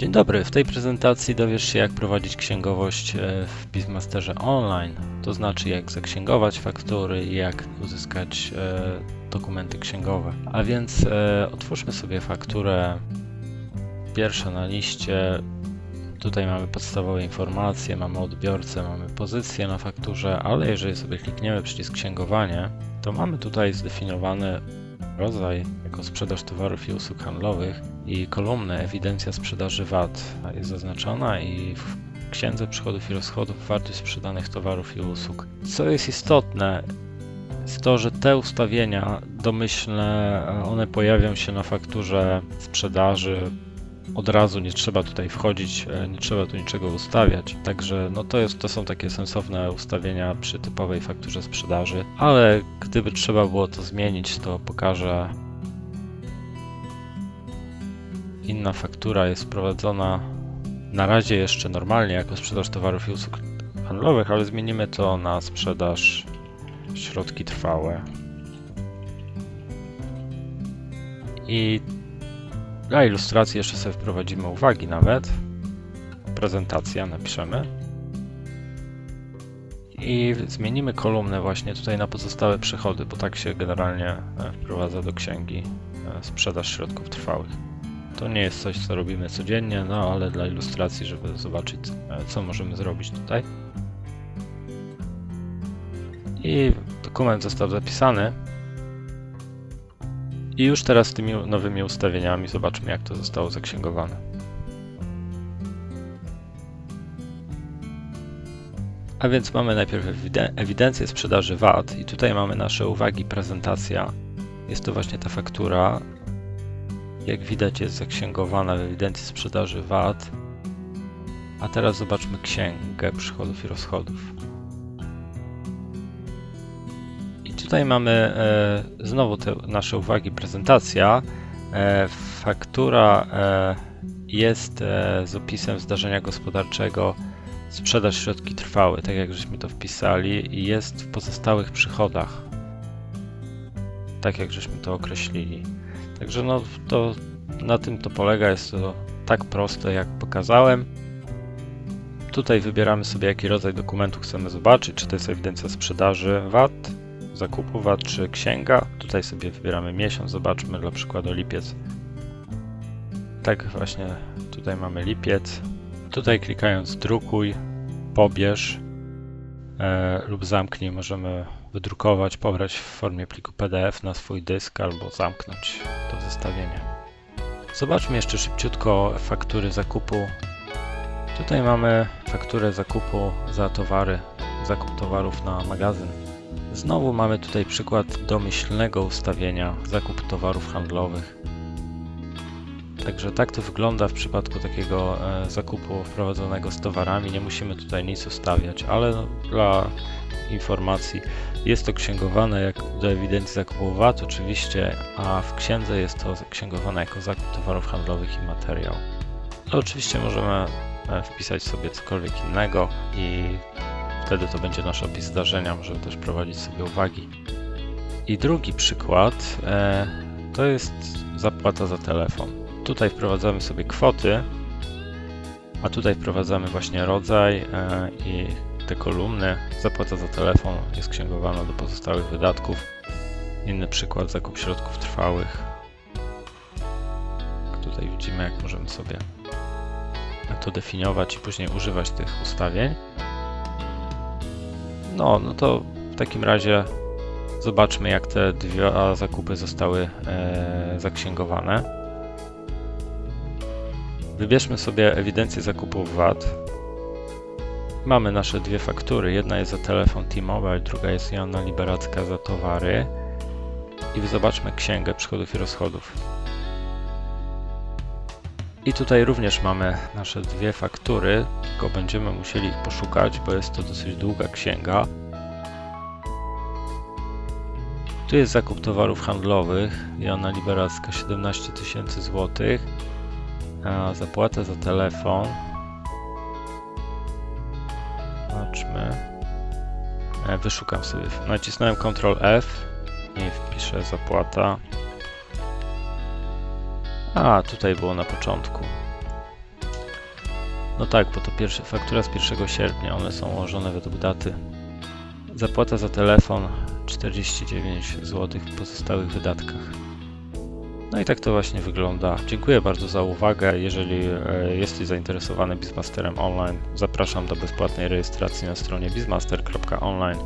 Dzień dobry, w tej prezentacji dowiesz się jak prowadzić księgowość e, w Bizmasterze Online, to znaczy jak zaksięgować faktury i jak uzyskać e, dokumenty księgowe. A więc e, otwórzmy sobie fakturę. Pierwsza na liście. Tutaj mamy podstawowe informacje, mamy odbiorcę, mamy pozycję na fakturze, ale jeżeli sobie klikniemy przycisk księgowanie, to mamy tutaj zdefiniowany rodzaj jako sprzedaż towarów i usług handlowych i kolumnę ewidencja sprzedaży VAT jest zaznaczona i w księdze przychodów i rozchodów wartość sprzedanych towarów i usług. Co jest istotne, jest to, że te ustawienia domyślne, one pojawią się na fakturze sprzedaży od razu, nie trzeba tutaj wchodzić, nie trzeba tu niczego ustawiać. Także no to, jest, to są takie sensowne ustawienia przy typowej fakturze sprzedaży, ale gdyby trzeba było to zmienić, to pokażę inna faktura jest prowadzona na razie jeszcze normalnie jako sprzedaż towarów i usług handlowych, ale zmienimy to na sprzedaż środki trwałe. I dla ilustracji jeszcze sobie wprowadzimy uwagi nawet. Prezentacja napiszemy. I zmienimy kolumnę właśnie tutaj na pozostałe przychody, bo tak się generalnie e, wprowadza do księgi e, sprzedaż środków trwałych. To nie jest coś, co robimy codziennie, no ale dla ilustracji, żeby zobaczyć, e, co możemy zrobić tutaj. I dokument został zapisany. I już teraz tymi nowymi ustawieniami zobaczmy, jak to zostało zaksięgowane. A więc mamy najpierw ewidencję sprzedaży VAT i tutaj mamy nasze uwagi, prezentacja. Jest to właśnie ta faktura. Jak widać jest zaksięgowana w ewidencji sprzedaży VAT. A teraz zobaczmy księgę przychodów i rozchodów. Tutaj mamy e, znowu te nasze uwagi, prezentacja. E, faktura e, jest z opisem zdarzenia gospodarczego sprzedaż środki trwałe, tak jak żeśmy to wpisali, i jest w pozostałych przychodach, tak jak żeśmy to określili. Także no, to, na tym to polega, jest to tak proste, jak pokazałem. Tutaj wybieramy sobie, jaki rodzaj dokumentu chcemy zobaczyć, czy to jest ewidencja sprzedaży VAT, zakupu VAT czy księga. Tutaj sobie wybieramy miesiąc, zobaczmy dla przykładu lipiec. Tak właśnie tutaj mamy lipiec. Tutaj klikając drukuj, pobierz e, lub zamknij możemy wydrukować, pobrać w formie pliku PDF na swój dysk albo zamknąć to zestawienie. Zobaczmy jeszcze szybciutko faktury zakupu. Tutaj mamy fakturę zakupu za towary, zakup towarów na magazyn Znowu mamy tutaj przykład domyślnego ustawienia zakup towarów handlowych. Także tak to wygląda w przypadku takiego e, zakupu wprowadzonego z towarami. Nie musimy tutaj nic ustawiać, ale no, dla informacji jest to księgowane jak do ewidencji zakupu VAT oczywiście, a w księdze jest to księgowane jako zakup towarów handlowych i materiał. Ale oczywiście możemy e, wpisać sobie cokolwiek innego i Wtedy to będzie nasz opis zdarzenia, możemy też prowadzić sobie uwagi. I drugi przykład e, to jest zapłata za telefon. Tutaj wprowadzamy sobie kwoty, a tutaj wprowadzamy właśnie rodzaj e, i te kolumny. Zapłata za telefon jest księgowana do pozostałych wydatków. Inny przykład zakup środków trwałych. Tutaj widzimy, jak możemy sobie to definiować i później używać tych ustawień. No, no to w takim razie zobaczmy, jak te dwa zakupy zostały e, zaksięgowane. Wybierzmy sobie ewidencję zakupów VAT. Mamy nasze dwie faktury. Jedna jest za telefon T-Mobile, druga jest Joanna Liberacka za towary. I zobaczmy księgę przychodów i rozchodów. I tutaj również mamy nasze dwie faktury, tylko będziemy musieli poszukać, bo jest to dosyć długa księga. Tu jest zakup towarów handlowych, Jana Liberacka 17 tysięcy złotych, zapłata za telefon. Zobaczmy. E, wyszukam sobie. Nacisnąłem Ctrl F i wpiszę zapłata. A, tutaj było na początku. No tak, bo to pierwsze, faktura z 1 sierpnia, one są ułożone według daty. Zapłata za telefon 49 zł w pozostałych wydatkach. No i tak to właśnie wygląda. Dziękuję bardzo za uwagę. Jeżeli e, jesteś zainteresowany Bizmasterem Online, zapraszam do bezpłatnej rejestracji na stronie bizmaster.online.